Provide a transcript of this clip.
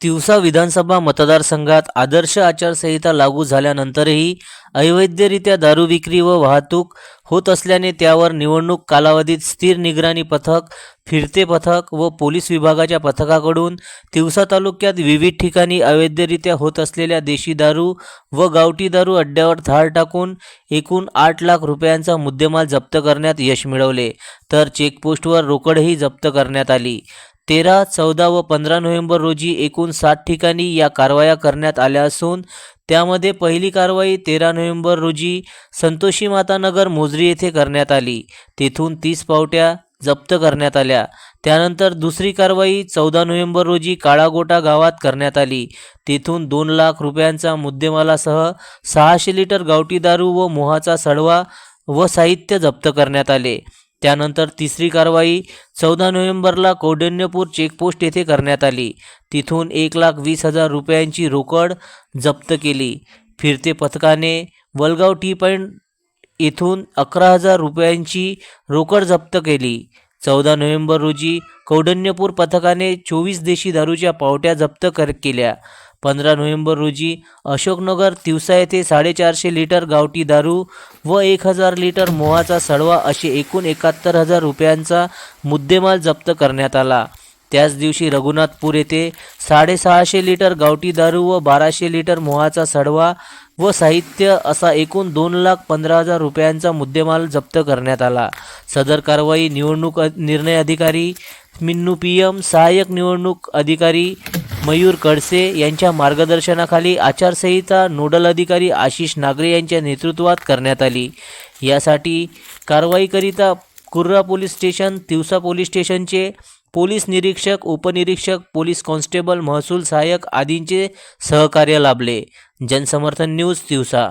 तिवसा विधानसभा मतदारसंघात आदर्श आचारसंहिता लागू झाल्यानंतरही अवैधरित्या दारू विक्री व वाहतूक होत असल्याने त्यावर निवडणूक कालावधीत स्थिर निगराणी पथक फिरते पथक व पोलीस विभागाच्या पथकाकडून तिवसा तालुक्यात विविध ठिकाणी अवैधरित्या होत असलेल्या देशी दारू व गावठी दारू अड्ड्यावर धाड टाकून एकूण आठ लाख रुपयांचा मुद्देमाल जप्त करण्यात यश मिळवले तर चेकपोस्टवर रोकडही जप्त करण्यात आली. तेरा चौदा व पंधरा नोव्हेंबर रोजी एकूण सात ठिकाणी या कारवाया करण्यात आल्या असून त्यामध्ये पहिली कारवाई तेरा नोव्हेंबर रोजी संतोषी मातानगर मोजरी येथे करण्यात आली. तेथून तीस पावट्या जप्त करण्यात आल्या. त्यानंतर दुसरी कारवाई चौदा नोव्हेंबर रोजी काळागोटा गावात करण्यात आली. तेथून दोन लाख रुपयांचा मुद्देमालासह सहाशे लिटर गावठी दारू व मोहाचा सडवा व साहित्य जप्त करण्यात आले. त्यानंतर तिसरी कारवाई चौदा नोव्हेंबरला कौडण्यपूर चेकपोस्ट येथे करण्यात आली. तिथून एक लाख वीस हजार रुपयांची रोकड जप्त केली. फिरते पथकाने वलगाव टी पॉईंट येथून अकरा हजार रुपयांची रोकड जप्त केली. चौदा नोव्हेंबर रोजी कौडण्यपूर पथकाने चोवीस देशी दारूच्या पावट्या जप्त कर केल्या. पंधरा नोव्हेंबर रोजी अशोकनगर तिवसा येथे साडेचारशे लिटर गावठी दारू व एक हजार लिटर मोहाचा सडवा असे एकूण एकाहत्तर हजार रुपयांचा मुद्देमाल जप्त करण्यात आला. त्याच दिवशी रघुनाथपूर येथे साडेसहाशे लिटर गावठी दारू व बाराशे लिटर मोहाचा सडवा व साहित्य असा एकूण दोन लाख पंधरा हजार रुपयांचा मुद्देमाल जप्त करण्यात आला. सदर कारवाई निवडणूक निर्णय अधिकारी मिन्नू पी एम सहाय्यक निवडणूक अधिकारी मयूर कडसे यांच्या मार्गदर्शनाखाली आचारसंहिता नोडल अधिकारी आशिष नागरे यांच्या नेतृत्वात करण्यात आली. यासाठी कारवाईकरिता Kurra police station Tiwasa police स्टेशनचे पोलीस निरीक्षक उपनिरीक्षक पोलीस कॉन्स्टेबल महसूल सहाय्यक आदींचे सहकार्य लाभले. जनसमर्थन न्यूज तिवसा.